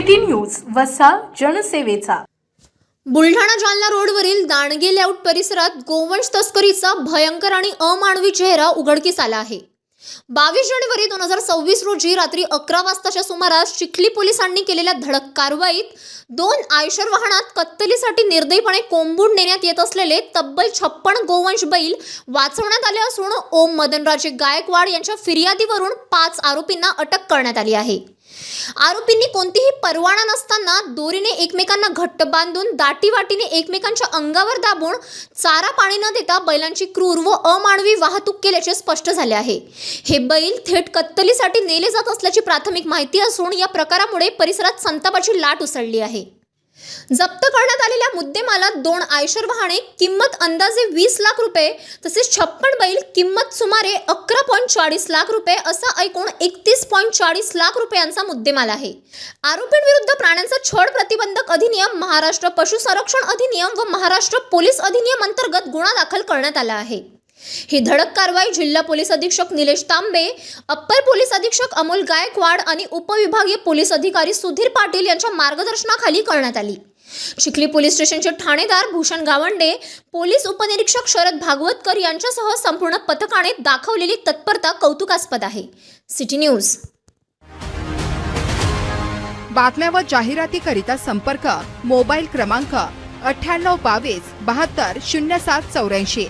वसा जनसेवेचा. बुलढाणा जालना रोडवरील दाणगे लेआउट परिसरात गोवंश तस्करीचा भयंकर आणि अमानवी चेहरा उघडकीस आला आहे. बावीस जानेवारी दोन हजार सव्वीस रोजी रात्री अकरा वाजताच्या सुमारास चिखली पोलिसांनी केलेल्या धडक कारवाईत दोन आयशर वाहनात कत्तलीसाठी निर्दयीपणे कोंबून नेण्यात येत असलेले तब्बल छप्पन गोवंश बैल वाचवण्यात आले असून ओम मदनराजे गायकवाड यांच्या फिर्यादीवरून पाच आरोपींना अटक करण्यात आली आहे. आरोपींनी कोणतीही परवाना नसताना दोरीने एकमेकांना घट्ट बांधून दाटीवाटीने एकमेकांच्या अंगावर दाबून चारा पाणी न देता बैलांची क्रूर व अमानवी वाहतूक केल्याचे स्पष्ट झाले आहे. हे बैल थेट कत्तलीसाठी नेले जात असल्याची प्राथमिक माहिती असून या प्रकारामुळे परिसरात संतापाची लाट उसळली आहे. जप्त करण्यात आलेल्या मुद्देमालात दोन आयशर वाहने किंमत अंदाजे वीस लाख रुपये तसेच छप्पन बैल किंमत सुमारे अकरा पॉईंट चाळीस लाख रुपये असा एकूण एकतीस पॉईंट चाळीस लाख रुपयांचा मुद्देमाल आहे. आरोपींविरुद्ध प्राण्यांचा छळ प्रतिबंधक अधिनियम महाराष्ट्र पशुसंरक्षण अधिनियम व महाराष्ट्र पोलीस अधिनियम अंतर्गत गुन्हा दाखल करण्यात आला आहे. ही धडक कारवाई जिल्हा पोलीस अधीक्षक निलेश तांबे अप्पर पोलीस अधीक्षक अमोल गायकवाड आणि उपविभागीय पोलीस अधिकारी सुधीर पाटील यांच्या मार्गदर्शनाखाली करण्यात आली. चिखली पोलीस स्टेशनचे ठाणेदार भूषण गावंडे पोलीस उपनिरीक्षक शरद भागवतकर यांच्यासह संपूर्ण पथकाने दाखवलेली तत्परता कौतुकास्पद आहे. City news. बातम्या व जाहिरातीकरिता संपर्क मोबाईल क्रमांक अठ्ठ्याण्णव बावीस बहात्तर शून्य सात चौऱ्याऐंशी.